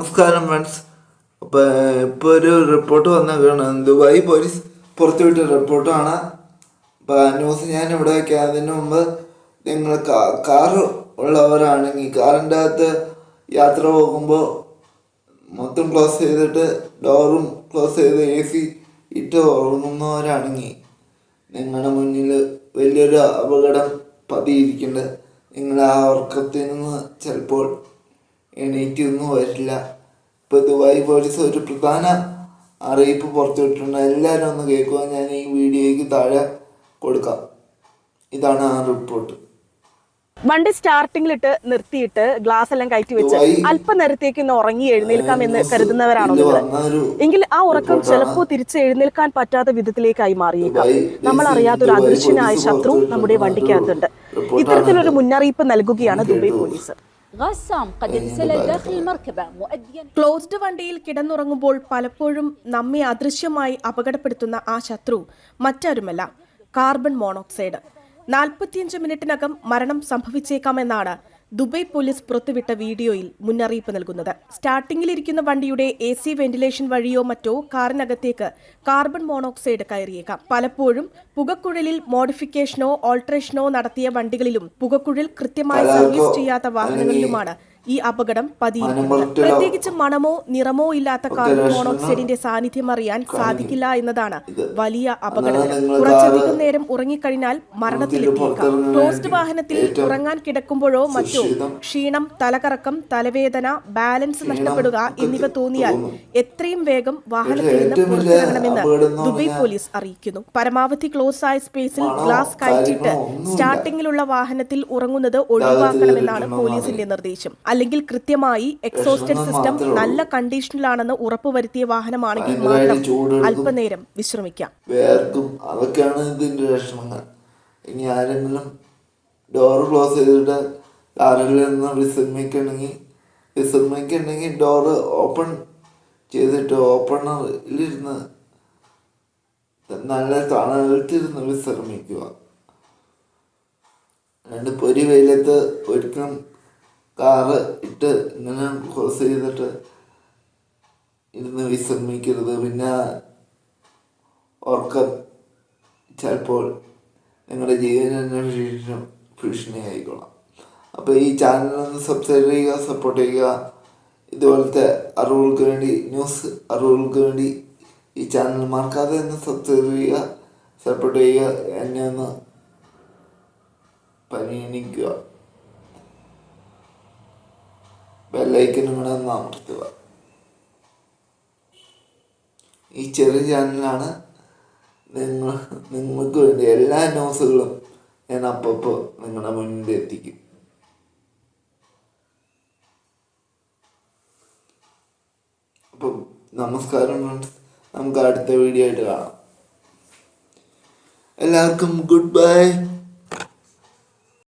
നമസ്കാരം ഫ്രണ്ട്സ് അപ്പോൾ ഇപ്പോൾ ഒരു റിപ്പോർട്ട് വന്നേക്കാണ്. ദുബായ് പോലീസ് പുറത്തുവിട്ട റിപ്പോർട്ടാണ് അപ്പോൾ ന്യൂസ് ഞാൻ ഇവിടെ വയ്ക്കാം അതിന് മുമ്പ് നിങ്ങൾ കാർ ഉള്ളവരാണെങ്കിൽ കാറിന്റെ അകത്ത് യാത്ര പോകുമ്പോൾ മൊത്തം ക്ലോസ് ചെയ്തിട്ട് ഡോറും ക്ലോസ് ചെയ്ത് എ സി ഇട്ട് ഉറങ്ങുന്നവരാണെങ്കിൽ നിങ്ങളുടെ മുന്നിൽ വലിയൊരു അപകടം പതിയിരിക്കുന്നുണ്ട് നിങ്ങൾ ആ ഉറക്കത്തിൽ നിന്ന് ചിലപ്പോൾ എണീറ്റ് ഒന്നും വരില്ല. ഇപ്പോൾ ദുബായ് പോലീസ് ഒരു പ്രധാന അറിയിപ്പ് പുറത്തുവിട്ടിട്ടുണ്ട്. എല്ലാവരും ഒന്ന് കേൾക്കുക ഞാൻ ഈ വീഡിയോയ്ക്ക് താഴെ കൊടുക്കാം. ഇതാണ് ആ റിപ്പോർട്ട്. വണ്ടി സ്റ്റാർട്ടിങ്ങിലിട്ട് നിർത്തിയിട്ട് ഗ്ലാസ് എല്ലാം കയറ്റി വെച്ച് അല്പനേരത്തേക്ക് ഒന്ന് ഉറങ്ങി എഴുന്നേൽക്കാം എന്ന് കരുതുന്നവരാണോ എങ്കിൽ ആ ഉറക്കം ചിലപ്പോ ചിലപ്പോൾ തിരിച്ച് എഴുന്നേൽക്കാൻ പറ്റാത്ത വിധത്തിലേക്കായി മാറിയേക്കാം. നമ്മൾ അറിയാത്തൊരു അറിയാത്ത ഒരു അദൃശ്യനായ ശത്രു നമ്മുടെ വണ്ടിക്കകത്തുണ്ട്. ഇത്തരത്തിലൊരു മുന്നറിയിപ്പ് നൽകുകയാണ് ദുബൈ പോലീസ്. ക്ലോസ്ഡ് വണ്ടിയിൽ കിടന്നുറങ്ങുമ്പോൾ പലപ്പോഴും നമ്മെ അദൃശ്യമായി അപകടപ്പെടുത്തുന്ന ആ ശത്രു മറ്റാരുമല്ല കാർബൺ മോണോക്സൈഡ്. നാൽപ്പത്തിയഞ്ച് മിനിറ്റിനകം മരണം സംഭവിച്ചേക്കാമെന്നാണ് ദുബൈ പോലീസ് പുറത്തുവിട്ട വീഡിയോയിൽ മുന്നറിയിപ്പ് നൽകുന്നത്. സ്റ്റാർട്ടിംഗിലിരിക്കുന്ന വണ്ടിയുടെ എ സി വെന്റിലേഷൻ വഴിയോ മറ്റോ കാറിനകത്തേക്ക് കാർബൺ മോണോക്സൈഡ് കയറിയേക്കാം. പലപ്പോഴും പുകക്കുഴലിൽ മോഡിഫിക്കേഷനോ ഓൾട്ടറേഷനോ നടത്തിയ വണ്ടികളിലും പുകക്കുഴൽ കൃത്യമായി സർവീസ് ചെയ്യാത്ത വാഹനങ്ങളിലുമാണ് ഈ അപകടം പതിയിരിക്കുന്നത് പ്രത്യേകിച്ച് മണമോ നിറമോ ഇല്ലാത്ത കാർബൺ മോണോക്സൈഡിന്റെ സാന്നിധ്യം അറിയാൻ സാധിക്കില്ല എന്നതാണ് വലിയ അപകടം കുറച്ചധികം നേരം ഉറങ്ങിക്കഴിഞ്ഞാൽ മരണത്തിലെത്തിയേക്കാം ടോസ്റ്റ് വാഹനത്തിൽ ഉറങ്ങാൻ കിടക്കുമ്പോഴോ മറ്റോ ക്ഷീണം തലകറക്കം തലവേദന ബാലൻസ് നഷ്ടപ്പെടുക എന്നിവ തോന്നിയാൽ തോന്നും. എത്രയും വേഗം വാഹനത്തിൽ നിന്ന് പുറത്തിറങ്ങണമെന്ന് ദുബൈ പോലീസ് അറിയിക്കുന്നു. പരമാവധി ക്ലോസ് ആയ സ്പേസിൽ ഗ്ലാസ് കയറ്റിയിട്ട് സ്റ്റാർട്ടിങ്ങിലുള്ള വാഹനത്തിൽ ഉറങ്ങുന്നത് ഒഴിവാക്കണമെന്നാണ് പോലീസിന്റെ നിർദ്ദേശം. അല്ലെങ്കിൽ കൃത്യമായി എക്സോസ്റ്റഡ് സിസ്റ്റം. നല്ല കണ്ടീഷനിലാണെന്ന് ഉറപ്പുവരുത്തിയ വാഹനമാണെങ്കിൽ മാത്രം അല്പനേരം വിശ്രമിക്കാം. വേർക്കും. അതൊക്കെയാണ് ഇതിന്റെ ലക്ഷണങ്ങൾ. ഇനി ആരെങ്കിലും ഡോർ ക്ലോസ് ചെയ്തിട്ട് കാറിൽ നിന്ന് വിശ്രമിക്കണമെങ്കിൽ വിശ്രമിക്കണമെങ്കിൽ ഡോർ ഓപ്പൺ ചെയ്തിട്ട് ഓപ്പണറിലിരുന്ന് നല്ല തണലത്തിരുന്ന് വിശ്രമിക്കുക. രണ്ട് പൊരി വെയിലത്ത് ഒരിക്കലും കാറ് ഇട്ട് ഇങ്ങനെ ക്രോസ് ചെയ്തിട്ട് ഇരുന്ന് വിശ്രമിക്കരുത്. പിന്നെ ഉറക്കം ചിലപ്പോൾ നിങ്ങളുടെ ജീവനെ ഭീഷണി ആയിക്കോളാം അപ്പോൾ ഈ ചാനലൊന്ന് സബ്സ്ക്രൈബ് ചെയ്യുക സപ്പോർട്ട് ചെയ്യുക. ഇതുപോലത്തെ അറിവുകൾക്ക് വേണ്ടി ന്യൂസ് അറിവുകൾക്ക് വേണ്ടി ഈ ചാനൽ മറക്കാതെ ഒന്ന് സബ്സ്ക്രൈബ് ചെയ്യുക സപ്പോർട്ട് ചെയ്യുക. എന്നെ ഒന്ന് പരിഗണിക്കുക. ബെല്ലൈക്കനും കൂടെ ഒന്ന് അമർത്തുക ഈ ചെറിയ ചാനലാണ് നിങ്ങൾ നിങ്ങൾക്ക് വേണ്ടി എല്ലാ ന്യൂസുകളും ഞാൻ അപ്പപ്പോൾ നിങ്ങളുടെ മുന്നിൽ എത്തിക്കും. അപ്പം നമസ്കാരം നമുക്ക് അടുത്ത വീഡിയോ ആയിട്ട് കാണാം. എല്ലാവർക്കും ഗുഡ് ബൈ